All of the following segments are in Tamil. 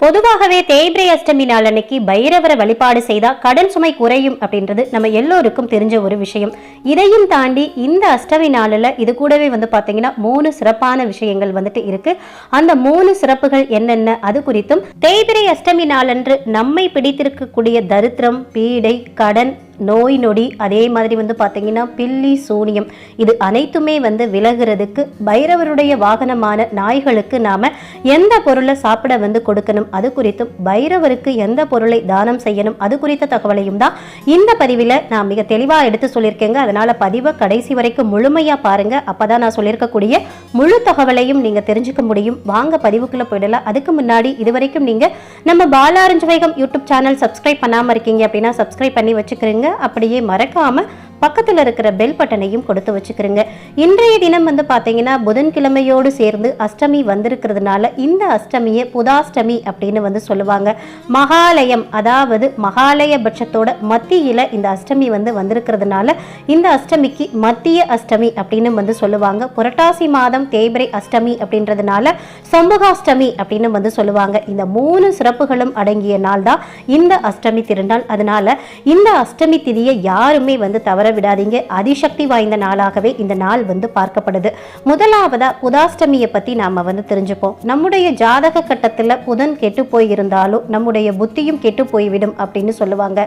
பொதுவாகவே தேய்பிரை அஷ்டமி நாள் அன்னைக்கு பைரவரை வழிபாடு செய்தால் கடன் சுமை குறையும் அப்படின்றது நம்ம எல்லோருக்கும் தெரிஞ்ச ஒரு விஷயம். இதையும் தாண்டி இந்த அஷ்டமி நாளில் இது கூடவே வந்து பார்த்தீங்கன்னா மூணு சிறப்பான விஷயங்கள் வந்துட்டு இருக்கு. அந்த மூணு சிறப்புகள் என்னென்ன? அது குறித்தும் தேய்பிரை அஷ்டமி நாளன்று நம்மை பிடித்திருக்கக்கூடிய தரித்திரம் பீடை கடன் நோய் நொடி அதே மாதிரி வந்து பார்த்தீங்கன்னா பில்லி சூனியம் இது அனைத்துமே வந்து விலகுறதுக்கு பைரவருடைய வாகனமான நாய்களுக்கு நாம எந்த பொருளை சாப்பிட வந்து கொடுக்கணும்? அது குறித்தும் பைரவருக்கு எந்த பொருளை தானம் செய்யணும்? அது குறித்த தகவலையும் தான் இந்த பதிவில் நான் மிக தெளிவாக எடுத்து சொல்லியிருக்கேங்க. அதனால பதிவை கடைசி வரைக்கும் முழுமையாக பாருங்க. அப்பதான் நான் சொல்லியிருக்கக்கூடிய முழு தகவலையும் நீங்க தெரிஞ்சுக்க முடியும். வாங்க பதிவுக்குள்ள போயிடலாம். அதுக்கு முன்னாடி இது வரைக்கும் நீங்க நம்ம பாலாரஞ்சு வேகம் யூடியூப் சேனல் சப்ஸ்கிரைப் பண்ணாமல் இருக்கீங்க அப்படின்னா சப்ஸ்கிரைப் பண்ணி வச்சுக்கிறீங்க. அப்படியே மறக்காம பக்கத்தில் இருக்கிற பெல் பட்டனையும் கொடுத்து வச்சுக்கிறேங்க. இன்றைய தினம் வந்து பார்த்தீங்கன்னா புதன்கிழமையோடு சேர்ந்து அஷ்டமி வந்திருக்கிறதுனால இந்த அஷ்டமியை புதாஷ்டமி அப்படின்னு வந்து சொல்லுவாங்க. மகாலயம் அதாவது மகாலய பட்சத்தோட மத்தியில் இந்த அஷ்டமி வந்து வந்திருக்கிறதுனால இந்த அஷ்டமிக்கு மத்திய அஷ்டமி அப்படின்னு வந்து சொல்லுவாங்க. புரட்டாசி மாதம் தேய்பிரை அஷ்டமி அப்படின்றதுனால சம்பகாஷ்டமி அப்படின்னு வந்து சொல்லுவாங்க. இந்த மூணு சிறப்புகளும் அடங்கிய நாள் தான் இந்த அஷ்டமி திருநாள். அதனால இந்த அஷ்டமி திதியை யாருமே வந்து தவற விடாதீங்க. அதிசக்தி வாய்ந்த நாளாகவே இந்த நாள் வந்து பார்க்கப்படுது. முதலாவதா புதாஷ்டமியை பத்தி நாம வந்து தெரிஞ்சுப்போம். நம்முடைய ஜாதக கட்டத்தில் புதன் கெட்டு போயிருந்தாலும் நம்முடைய புத்தியும் கெட்டு போய்விடும் அப்படின்னு சொல்லுவாங்க.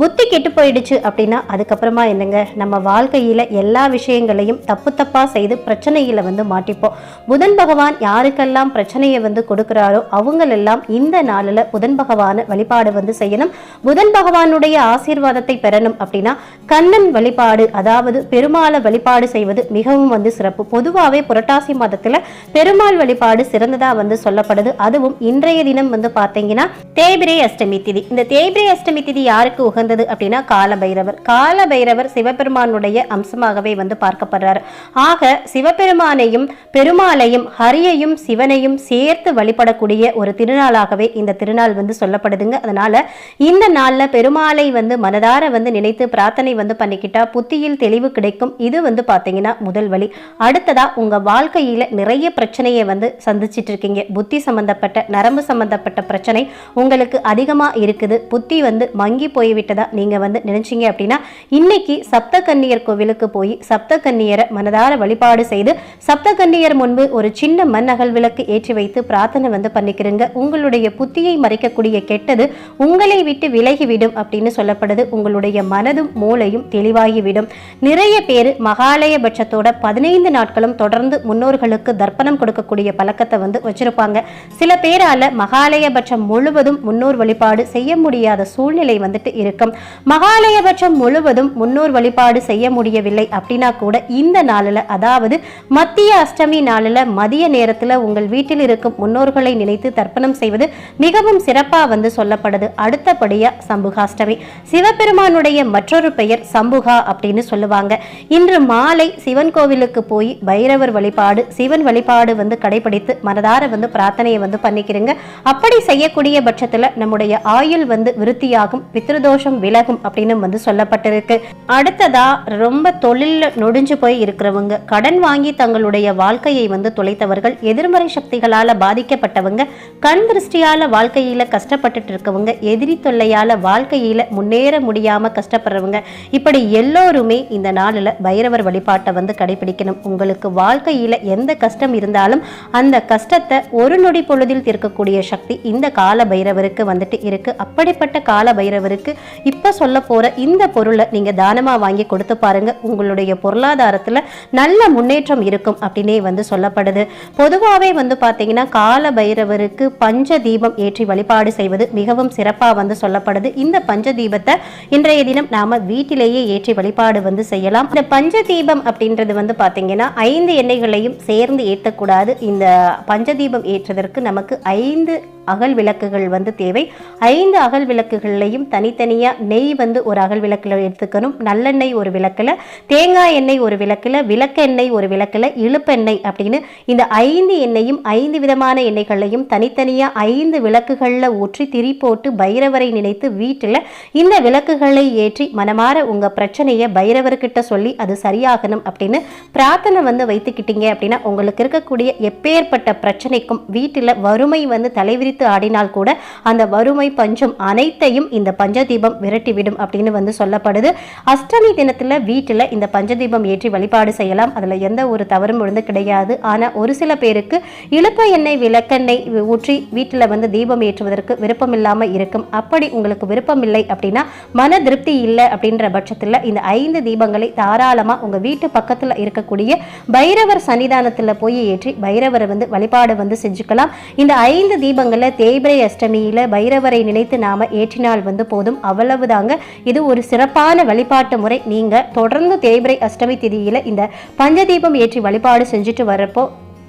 புத்தி கெட்டு போயிடுச்சு அப்படின்னா அதுக்கப்புறமா என்னங்க? நம்ம வாழ்க்கையில எல்லா விஷயங்களையும் தப்பு தப்பா செய்து பிரச்சனையில வந்து மாட்டிப்போம். புதன் பகவான் யாருக்கெல்லாம் பிரச்சனையை வந்து கொடுக்கிறாரோ அவங்களெல்லாம் இந்த நாளில் புதன் பகவானை வழிபாடு வந்து செய்யணும். புதன் பகவானுடைய ஆசீர்வாதத்தை பெறணும் அப்படின்னா கண்ணன் வழிபாடு அதாவது பெருமாளை வழிபாடு செய்வது மிகவும் வந்து சிறப்பு. பொதுவாகவே புரட்டாசி மாதத்தில் பெருமாள் வழிபாடு சிறந்ததாக வந்து சொல்லப்படுது. அதுவும் இன்றைய தினம் தினம் வந்து பார்த்தீங்கன்னா தேய்பிரை அஷ்டமி திதி. இந்த தேய்பிரை அஷ்டமி திதி யாருக்கு உகந்தது அப்படின்னா காலபைரவர். காலபைரவர் சிவபெருமானுடைய அம்சமாகவே வந்து பார்க்கப்படுறாரு. ஆக சிவபெருமானையும் பெருமாளையும் ஹரியையும் சிவனையும் சேர்த்து வழிபடக்கூடிய ஒரு திருநாளாகவே இந்த திருநாள் வந்து சொல்லப்படுதுங்க. அதனால இந்த நாளில் பெருமாளை வந்து மனதார வந்து நினைத்து பிரார்த்தனை வந்து பண்ணிக்கிட்டா புத்தியில் தெளிவு கிடைக்கும். இது வந்து பார்த்தீங்கன்னா முதல் வழி. அடுத்ததா உங்க வாழ்க்கையில நிறைய பிரச்சனையை வந்து சந்திச்சிட்டு இருக்கீங்க. புத்தி சம்பந்தப்பட்ட நரம்பு சம்பந்த சம்மந்தப்பட்ட பிரச்சனை உங்களுக்கு அதிகமாக இருக்குது. புத்தி வந்து மங்கி போய்விட்டதா நீங்கள் வந்து நினைச்சீங்க அப்படின்னா இன்னைக்கு சப்த கன்னியர் கோவிலுக்கு போய் சப்த கன்னியரை மனதார வழிபாடு செய்து சப்த கன்னியர் முன்பு ஒரு சின்ன மண் அகல் விளக்கு ஏற்றி வைத்து பிரார்த்தனை வந்து பண்ணிக்கிறீங்க. உங்களுடைய புத்தியை மறைக்கக்கூடிய கெட்டது உங்களை விட்டு விலகிவிடும் அப்படின்னு சொல்லப்படுது. உங்களுடைய மனதும் மூளையும் தெளிவாகிவிடும். நிறைய பேர் மகாலய பட்சத்தோட பதினைந்து நாட்களும் தொடர்ந்து முன்னோர்களுக்கு தர்ப்பணம் கொடுக்கக்கூடிய பழக்கத்தை வந்து வச்சிருப்பாங்க. சில பேரால மகா மகாலயபட்சம் முழுவதும் முன்னோர் வழிபாடு செய்ய முடியாத சூழ்நிலை வந்துட்டு இருக்கும். மகாலயபட்சம் முழுவதும் முன்னோர் வழிபாடு செய்ய முடியவில்லை அப்படின்னா கூட இந்த நாளில் அதாவது மத்திய அஷ்டமி நாளில் மதிய நேரத்தில் உங்கள் வீட்டில் இருக்கும் முன்னோர்களை நினைத்து தர்ப்பணம் செய்வது மிகவும் சிறப்பாக வந்து சொல்லப்படுது. அடுத்தபடியாக சம்புகாஷ்டமி. சிவபெருமானுடைய மற்றொரு பெயர் சம்புகா அப்படின்னு சொல்லுவாங்க. இன்று மாலை சிவன் கோவிலுக்கு போய் பைரவர் வழிபாடு சிவன் வழிபாடு வந்து கடைபிடித்து மனதார வந்து பிரார்த்தனையை வந்து பண்ணிக்கிறீங்க. அப்படி செய்யக்கூடிய பட்சத்தில் நம்முடைய ஆயுள் வந்து விருத்தியாகும் பித்ருதோஷம் விலகும் அப்படின்னு வந்து சொல்லப்பட்டிருக்கு. அடுத்ததா ரொம்ப தொழில நொடிஞ்சு போய் இருக்கிறவங்க கடன் வாங்கி தங்களுடைய வாழ்க்கையை வந்து தொலைத்தவர்கள் எதிர்மறை சக்திகளால பாதிக்கப்பட்டவங்க கண் திருஷ்டியால வாழ்க்கையில கஷ்டப்பட்டுட்டு இருக்கவங்க எதிரி தொல்லையால வாழ்க்கையில முன்னேற முடியாம கஷ்டப்படுறவங்க இப்படி எல்லோருமே இந்த நாளில் பைரவர் வழிபாட்டை வந்து கடைபிடிக்கணும். உங்களுக்கு வாழ்க்கையில எந்த கஷ்டம் இருந்தாலும் அந்த கஷ்டத்தை ஒரு நொடி பொழுதில் தீர்க்கக்கூடிய சக்தி இந்த கால பைரவருக்கு வந்துட்டு இருக்கு. அப்படிப்பட்ட கால பைரவருக்கு இப்போ சொல்ல போற இந்த பொருளை நீங்க தானமா வாங்கி கொடுத்து பாருங்க. உங்களுடைய பொருளாதாரத்துல நல்ல முன்னேற்றம் இருக்கும் அப்படின்னே வந்து சொல்லப்படுது. பொதுவாகவே வந்து பார்த்தீங்கன்னா கால பைரவருக்கு பஞ்ச தீபம் ஏற்றி வழிபாடு செய்வது மிகவும் சிறப்பாக வந்து சொல்லப்படுது. இந்த பஞ்ச தீபத்தை இன்றைய தினம் நாம வீட்டிலேயே ஏற்றி வழிபாடு வந்து செய்யலாம். இந்த பஞ்ச தீபம் அப்படின்றது வந்து பார்த்தீங்கன்னா ஐந்து எண்ணெய்களையும் சேர்ந்து ஏற்றக்கூடாது இந்த பஞ்ச தீபம் ஏற்றுவதற்கு நமக்கு ஐந்து அகல் விளக்குகள் வந்து தேவை. ஐந்து அகல் விளக்குகள்லையும் தனித்தனியாக நெய் வந்து ஒரு அகல் விளக்கில் எடுத்துக்கணும். நல்லெண்ணெய் ஒரு விளக்கில் தேங்காய் எண்ணெய் ஒரு விளக்கில் விளக்கெண்ணெய் ஒரு விளக்கில் இழுப்பெண்ணெய் அப்படின்னு இந்த ஐந்து எண்ணெயும் ஐந்து விதமான எண்ணெய்களையும் தனித்தனியாக ஐந்து விளக்குகளில் ஊற்றி திரி போட்டு பைரவரை நினைத்து வீட்டில் இந்த விளக்குகளை ஏற்றி மனமாற உங்கள் பிரச்சனையை பைரவர்கிட்ட சொல்லி அது சரியாகணும் அப்படின்னு பிரார்த்தனை வந்து வைத்துக்கிட்டீங்க அப்படின்னா உங்களுக்கு இருக்கக்கூடிய எப்பேற்பட்ட பிரச்சனைக்கும் வீட்டில் வறுமை வந்து தலைவிரித்து ஆடினால் கூட அந்த வறுமை பஞ்சம் அனைத்தையும் இந்த பஞ்சதீபம் விரட்டிவிடும் அப்படின்னு வந்து சொல்லப்படுது. அஷ்டமி தினத்தில் வீட்டில் இந்த பஞ்சதீபம் ஏற்றி வழிபாடு செய்யலாம். அதில் எந்த ஒரு தவறும் விழுந்து கிடையாது. ஆனால் ஒரு சில பேருக்கு இழுப்ப எண்ணெய் விளக்கெண்ணெய் ஊற்றி வீட்டில் வந்து தீபம் ஏற்றுவதற்கு விருப்பம் இல்லாமல் இருக்கும். அப்படி உங்களுக்கு விருப்பம் இல்லை அப்படின்னா மன திருப்தி இல்லை அப்படின்ற பட்சத்தில் இந்த ஐந்து தீபங்களை தாராளமாக உங்கள் வீட்டு பக்கத்தில் இருக்கக்கூடிய பைரவர் சன்னிதானத்தில் போய் ஏற்றி பைரவரை வந்து வழிபாடு வந்து செஞ்சுக்கலாம். இந்த ஐந்து தீபம் தீபங்களில் தேய்பிரை அஷ்டமியில் பைரவரை நினைத்து நாம ஏற்றினால் வந்து போதும். அவ்வளவுதாங்க. இது ஒரு சிறப்பான வழிபாட்டு முறை. நீங்கள் தொடர்ந்து தேய்பிரை அஷ்டமி திதியில் இந்த பஞ்சதீபம் ஏற்றி வழிபாடு செஞ்சுட்டு வரப்போ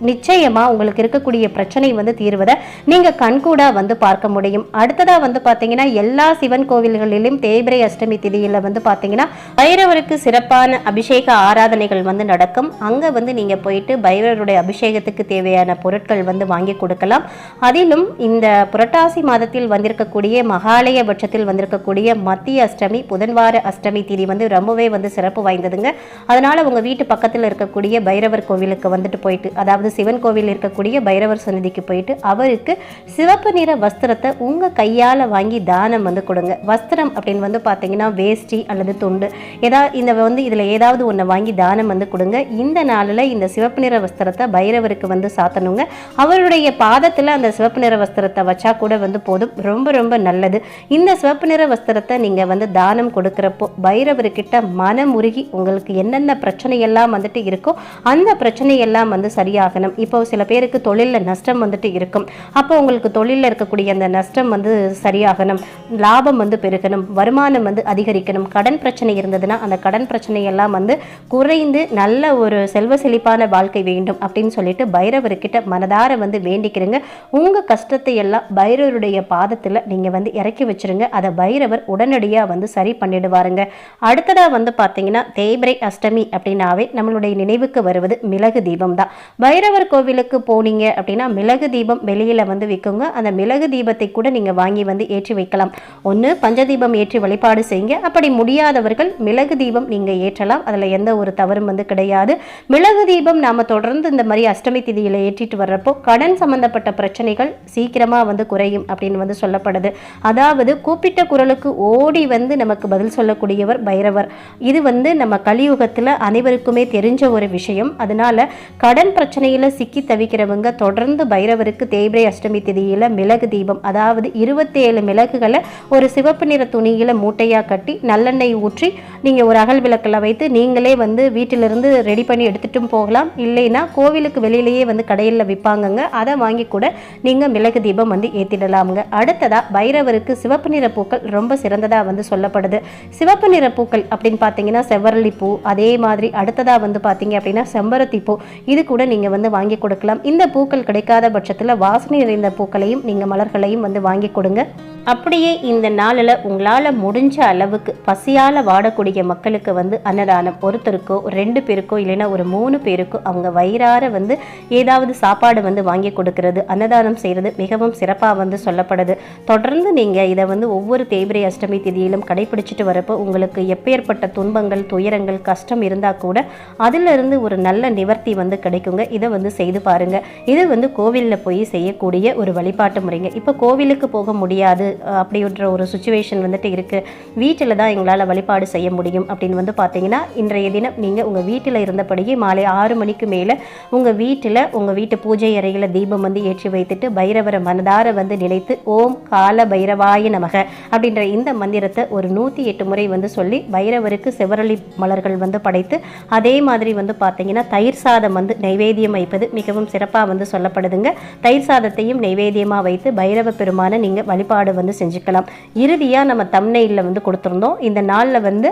நிச்சயமாக உங்களுக்கு இருக்கக்கூடிய பிரச்சனை வந்து தீர்வதை நீங்கள் கண்கூடாக வந்து பார்க்க முடியும். அடுத்ததாக வந்து பார்த்தீங்கன்னா எல்லா சிவன் கோவில்களிலும் தேய்பிரை அஷ்டமி திதியில் வந்து பார்த்தீங்கன்னா பைரவருக்கு சிறப்பான அபிஷேக ஆராதனைகள் வந்து நடக்கும். அங்கே வந்து நீங்கள் போயிட்டு பைரவருடைய அபிஷேகத்துக்கு தேவையான பொருட்கள் வந்து வாங்கி கொடுக்கலாம். அதிலும் இந்த புரட்டாசி மாதத்தில் வந்திருக்கக்கூடிய மகாலய பட்சத்தில் வந்திருக்கக்கூடிய மத்திய அஷ்டமி புதன்வார அஷ்டமி திதி வந்து ரொம்பவே வந்து சிறப்பு வாய்ந்ததுங்க. அதனால் உங்கள் வீட்டு பக்கத்தில் இருக்கக்கூடிய பைரவர் கோவிலுக்கு வந்துட்டு போயிட்டு அதாவது சிவன் கோவில் இருக்கக்கூடிய பைரவர் சன்னதிக்கு போயிட்டு அவருக்கு சிவப்பு நிற வஸ்திரத்தை உங்க கையால வாங்கி தானம் வந்து கொடுங்க. வஸ்திரம் அப்படின்னு வந்து பார்த்தீங்கன்னா வேஷ்டி அல்லது துண்டு. ஏதா இந்த வந்து இதில் ஏதாவது ஒன்று வாங்கி தானம் வந்து கொடுங்க. இந்த நாளில் இந்த சிவப்பு நிற வஸ்திரத்தை பைரவருக்கு வந்து சாத்தணுங்க. அவருடைய பாதத்தில் அந்த சிவப்பு நிற வஸ்திரத்தை வச்சா கூட வந்து போதும். ரொம்ப ரொம்ப நல்லது. இந்த சிவப்பு நிற வஸ்திரத்தை நீங்கள் வந்து தானம் கொடுக்குறப்போ பைரவர்கிட்ட மனமுருகி உங்களுக்கு என்னென்ன பிரச்சனையெல்லாம் வந்துட்டு இருக்கோ அந்த பிரச்சனையெல்லாம் வந்து சரியாகணும். இப்போ சில பேருக்கு தொழிலில் நஷ்டம் வந்துட்டு இருக்கும். அப்போ உங்களுக்கு தொழிலில் இருக்கக்கூடிய அந்த நஷ்டம் வந்து சரியாகணும். லாபம் வந்து பெருகணும். வருமானம் வந்து அதிகரிக்கணும். கடன் பிரச்சனை இருந்ததுன்னா அந்த கடன் பிரச்சனையெல்லாம் வந்து குறைந்து நல்ல ஒரு செல்வ செழிப்பான வாழ்க்கை வேண்டும் அப்படின்னு சொல்லிட்டு பைரவர்கிட்ட மனதார வந்து வேண்டிக்கிறங்க. உங்கள் கஷ்டத்தை எல்லாம் பைரவருடைய பாதத்தில் நீங்கள் வந்து இறக்கி வச்சிருங்க. அதை பைரவர் உடனடியாக வந்து சரி பண்ணிடுவாருங்க. அடுத்ததாக வந்து பார்த்தீங்கன்னா தேய்பிரை அஷ்டமி அப்படின்னாவே நம்மளுடைய நினைவுக்கு வருவது மிளகு தீபம் தான் பைரவர் கோவிலுக்கு போனீங்க அப்படின்னா மிளகு தீபம் வெளியில் வந்து விற்குங்க அந்த மிளகு தீபத்தை கூட நீங்கள் வாங்கி வந்து ஏற்றி வைக்கலாம். ஒன்று பஞ்சதீபம் ஏற்றி வழிபாடு செய்யுங்க. அப்படி முடியாதவர்கள் மிளகு தீபம் நீங்கள் ஏற்றலாம். அதில் எந்த ஒரு தவறும் வந்து கிடையாது. மிளகு தீபம் நாம் தொடர்ந்து இந்த மாதிரி அஷ்டமி திதியில் ஏற்றிட்டு வர்றப்போ கடன் சம்பந்தப்பட்ட பிரச்சனைகள் சீக்கிரமாக வந்து குறையும் அப்படின்னு வந்து சொல்லப்படுது. அதாவது கூப்பிட்ட குரலுக்கு ஓடி வந்து நமக்கு பதில் சொல்லக்கூடியவர் பைரவர். இது வந்து நம்ம கலியுகத்தில் அனைவருக்குமே தெரிஞ்ச ஒரு விஷயம். அதனால கடன் பிரச்சனை பிரச்சனையில் சிக்கி தவிக்கிறவங்க தொடர்ந்து பைரவருக்கு தேய்பிரை அஷ்டமி திதியில் மிளகு தீபம் அதாவது இருபத்தேழு மிளகுகளை ஒரு சிவப்பு நிற துணியில் மூட்டையாக கட்டி நல்லெண்ணெய் ஊற்றி நீங்கள் ஒரு அகல் விளக்கில் வைத்து நீங்களே வந்து வீட்டிலிருந்து ரெடி பண்ணி எடுத்துட்டும் போகலாம். இல்லைன்னா கோவிலுக்கு வெளியிலேயே வந்து கடையில் விற்பாங்கங்க அதை வாங்கி கூட நீங்கள் மிளகு தீபம் வந்து ஏற்றிடலாமுங்க அடுத்ததாக பைரவருக்கு சிவப்பு நிற பூக்கள் ரொம்ப சிறந்ததாக வந்து சொல்லப்படுது. சிவப்பு நிற பூக்கள் அப்படின்னு பார்த்தீங்கன்னா செவ்வரளி பூ அதே மாதிரி அடுத்ததாக வந்து பார்த்தீங்க அப்படின்னா செம்பருத்தி பூ. இது கூட நீங்கள் வந்து வாங்கி கொடுக்கலாம். இந்த பூக்கள் கிடைக்காத பட்சத்தில் வாசனை நிறைந்த பூக்களையும் நீங்கள் மலர்களையும் வந்து வாங்கி கொடுங்க. அப்படியே இந்த நாளில் உங்களால் முடிஞ்ச அளவுக்கு பசியால் வாடக்கூடிய மக்களுக்கு வந்து அன்னதானம். ஒருத்தருக்கோ ரெண்டு பேருக்கோ இல்லைன்னா ஒரு மூணு பேருக்கோ அவங்க வயிறார வந்து ஏதாவது சாப்பாடு வந்து வாங்கி கொடுக்கறது அன்னதானம் செய்கிறது மிகவும் சிறப்பாக வந்து சொல்லப்படுது. தொடர்ந்து நீங்கள் இதை வந்து ஒவ்வொரு தேய்பிரை அஷ்டமி திதியிலும் கடைபிடிச்சிட்டு வரப்போ உங்களுக்கு எப்பேற்பட்ட துன்பங்கள் துயரங்கள் கஷ்டம் இருந்தால் கூட அதிலிருந்து ஒரு நல்ல நிவர்த்தி வந்து கிடைக்குங்க. இதை வந்து செய்து பாருங்க. இது வந்து கோவிலில் போய் செய்யக்கூடிய ஒரு வழிபாட்டு முறைங்க. இப்போ கோவிலுக்கு போக முடியாது அப்படின்ற ஒரு சுச்சுவேஷன் வந்துட்டு இருக்குது வீட்டில் தான் எங்களால் வழிபாடு செய்ய முடியும் அப்படின்னு வந்து பார்த்தீங்கன்னா இன்றைய தினம் நீங்கள் உங்கள் வீட்டில் இருந்தபடியே மாலை ஆறு மணிக்கு மேலே உங்கள் வீட்டில் உங்கள் வீட்டு பூஜை அறையில் தீபம் வந்து ஏற்றி வைத்துட்டு பைரவரை மனதார வந்து நினைத்து ஓம் கால பைரவாய நமக அப்படின்ற இந்த மந்திரத்தை ஒரு நூற்றி எட்டு முறை வந்து சொல்லி பைரவருக்கு செவரளி மலர்கள் வந்து படைத்து அதே மாதிரி வந்து பார்த்தீங்கன்னா தயிர் சாதம் வந்து நைவேத்தியம் வைப்பது மிகவும் சிறப்பாக வந்து சொல்லப்படுதுங்க. தயிர் சாதத்தையும் நைவேத்தியமாக வைத்து பைரவ பெருமானை நீங்கள் வழிபாடு வந்து செஞ்சுக்கலாம். இறுதியாக நம்ம தம்னையில் வந்து கொடுத்துருந்தோம். இந்த நாளில் வந்து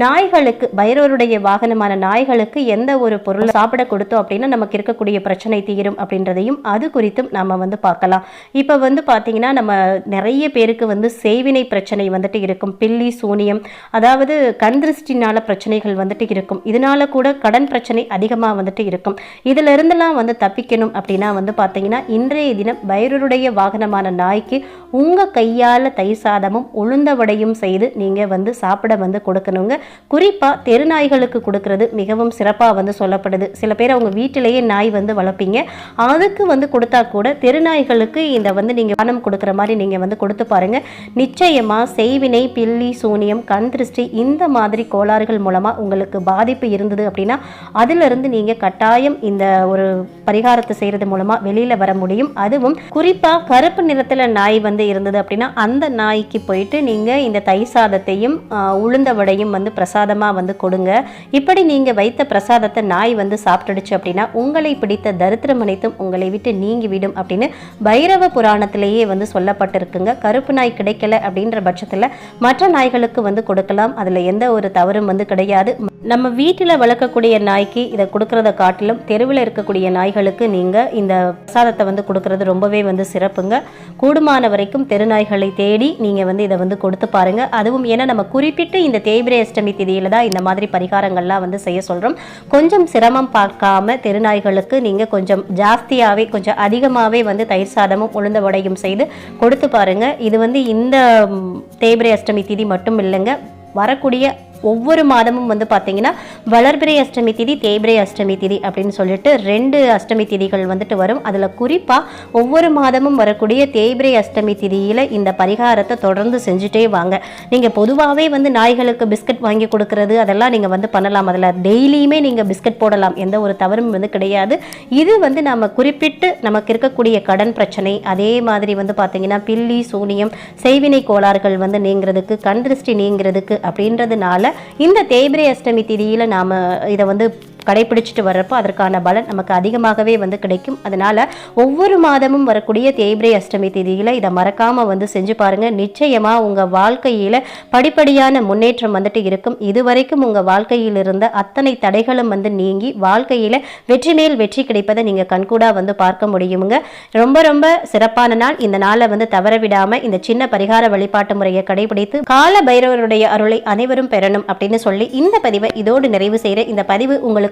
நாய்களுக்கு பைரவருடைய வாகனமான நாய்களுக்கு எந்த ஒரு பொருளை சாப்பிட கொடுத்தோம் அப்படின்னா நமக்கு இருக்கக்கூடிய பிரச்சனை தீரும் அப்படின்றதையும் அது குறித்தும் நம்ம வந்து பார்க்கலாம். இப்போ வந்து பார்த்தீங்கன்னா நம்ம நிறைய பேருக்கு வந்து செய்வினை பிரச்சனை வந்துட்டு இருக்கும். பில்லி சூனியம் அதாவது கண் திருஷ்டினால பிரச்சனைகள் வந்துட்டு இருக்கும். இதனால கூட கடன் பிரச்சனை அதிகமாக வந்துட்டு இருக்கும். இதுல இருந்தெல்லாம் வந்து தப்பிக்கணும் அப்படின்னா வந்து பார்த்தீங்கன்னா இன்றைய தினம் பைரவருடைய வாகனமான நாய்க்கு உங்கள் கையால் தை சாதமும் உளுந்த வடையும் செய்து நீங்கள் வந்து சாப்பிட வந்து கொடுக்கணுங்க. குறிப்பாக தெருநாய்களுக்கு கொடுக்கறது மிகவும் சிறப்பாக வந்து சொல்லப்படுது. சில பேர் அவங்க வீட்டிலேயே நாய் வந்து வளர்ப்பீங்க. அதுக்கு வந்து கொடுத்தா கூட தெருநாய்களுக்கு இந்த வந்து நீங்கள் பணம் கொடுக்குற மாதிரி நீங்கள் வந்து கொடுத்து பாருங்க. நிச்சயமாக செய்வினை பில்லி சூனியம் கண் திருஷ்டி இந்த மாதிரி கோளாறுகள் மூலமாக உங்களுக்கு பாதிப்பு இருந்தது அப்படின்னா அதிலிருந்து நீங்கள் கட்டாயம் இந்த ஒரு பரிகாரத்தை செய்கிறது மூலமாக வெளியில் வர முடியும். அதுவும் குறிப்பாக கருப்பு நிறத்தில் நாய் வந்து இருந்தது அப்படின்னா அந்த நாய்க்கு போயிட்டு நீங்கள் இந்த தை சாதத்தையும் உளுந்த வடையும் வந்து பிரசாதமாக வந்து கொடுங்க. இப்படி நீங்கள் வைத்த பிரசாதத்தை நாய் வந்து சாப்பிட்டுடுச்சு அப்படின்னா உங்களை பிடித்த தரித்திரம் அனைத்தும் உங்களை விட்டு நீங்கிவிடும் அப்படின்னு பைரவ புராணத்திலேயே வந்து சொல்லப்பட்டிருக்குங்க. கருப்பு நாய் கிடைக்கல அப்படின்ற பட்சத்தில் மற்ற நாய்களுக்கு வந்து கொடுக்கலாம். அதில் எந்த ஒரு தவறும் வந்து கிடையாது. நம்ம வீட்டில் வளர்க்கக்கூடிய நாய்க்கு இதை கொடுக்கறத காட்டிலும் தெருவில் இருக்கக்கூடிய நாய்களுக்கு நீங்கள் இந்த பிரசாதத்தை வந்து கொடுக்கறது ரொம்பவே வந்து சிறப்புங்க. கூடுமான வரைக்கும் தெரு நாய்களை தேடி நீங்கள் வந்து இதை வந்து கொடுத்து பாருங்கள் அதுவும் ஏன்னா நம்ம குறிப்பிட்டு இந்த தேய்பிரை அஷ்டமி திதியில் தான் இந்த மாதிரி பரிகாரங்கள்லாம் வந்து செய்ய சொல்கிறோம் கொஞ்சம் சிரமம் பார்க்காம தெரு நாய்களுக்கு நீங்கள் கொஞ்சம் ஜாஸ்தியாகவே கொஞ்சம் அதிகமாகவே வந்து தயிர் சாதமும் உளுந்த வடையும் செய்து கொடுத்து பாருங்கள் இது வந்து இந்த தேய்பிரை அஷ்டமி திதி மட்டும் இல்லைங்க. வரக்கூடிய ஒவ்வொரு மாதமும் வந்து பார்த்தீங்கன்னா வளர்பிறை அஷ்டமி திதி தேய்பிரை அஷ்டமி திதி அப்படின்னு சொல்லிட்டு ரெண்டு அஷ்டமி திதிகள் வந்துட்டு வரும். அதில் குறிப்பாக ஒவ்வொரு மாதமும் வரக்கூடிய தேய்பிரை அஷ்டமி திதியில் இந்த பரிகாரத்தை தொடர்ந்து செஞ்சுட்டே வாங்க. நீங்கள் பொதுவாகவே வந்து நாய்களுக்கு பிஸ்கட் வாங்கி கொடுக்கறது அதெல்லாம் நீங்கள் வந்து பண்ணலாம். அதில் டெய்லியுமே நீங்கள் பிஸ்கட் போடலாம். எந்த ஒரு தவறும் வந்து கிடையாது. இது வந்து நம்ம குறிப்பிட்டு நமக்கு இருக்கக்கூடிய கடன் பிரச்சனை. அதே மாதிரி வந்து பார்த்தீங்கன்னா பில்லி சூனியம் செய்வினை கோளாறுகள் வந்து நீங்கிறதுக்கு கண் திருஷ்டி நீங்கிறதுக்கு அப்படின்றதுனால இந்த தேய்பிரை அஷ்டமி திதியில் நாம் இதை வந்து கடைபிடிச்சிட்டு வர்றப்போ அதற்கான பலன் நமக்கு அதிகமாகவே வந்து கிடைக்கும். அதனால் ஒவ்வொரு மாதமும் வரக்கூடிய தேய்பிரை அஷ்டமி தேதியில் இதை மறக்காமல் வந்து செஞ்சு பாருங்கள் நிச்சயமாக உங்கள் வாழ்க்கையில் படிப்படியான முன்னேற்றம் வந்துட்டு இருக்கும். இதுவரைக்கும் உங்கள் வாழ்க்கையில் இருந்த அத்தனை தடைகளும் வந்து நீங்கி வாழ்க்கையில் வெற்றி மேல் வெற்றி கிடைப்பதை நீங்கள் கண்கூடாக வந்து பார்க்க முடியுங்க ரொம்ப ரொம்ப சிறப்பான நாள். இந்த நாளை வந்து தவற விடாமல் இந்த சின்ன பரிகார வழிபாட்டு முறையை கடைபிடித்து கால பைரவருடைய அருளை அனைவரும் பெறணும் அப்படின்னு சொல்லி இந்த பதிவை இதோடு நிறைவு செய்கிற இந்த பதிவு உங்களுக்கு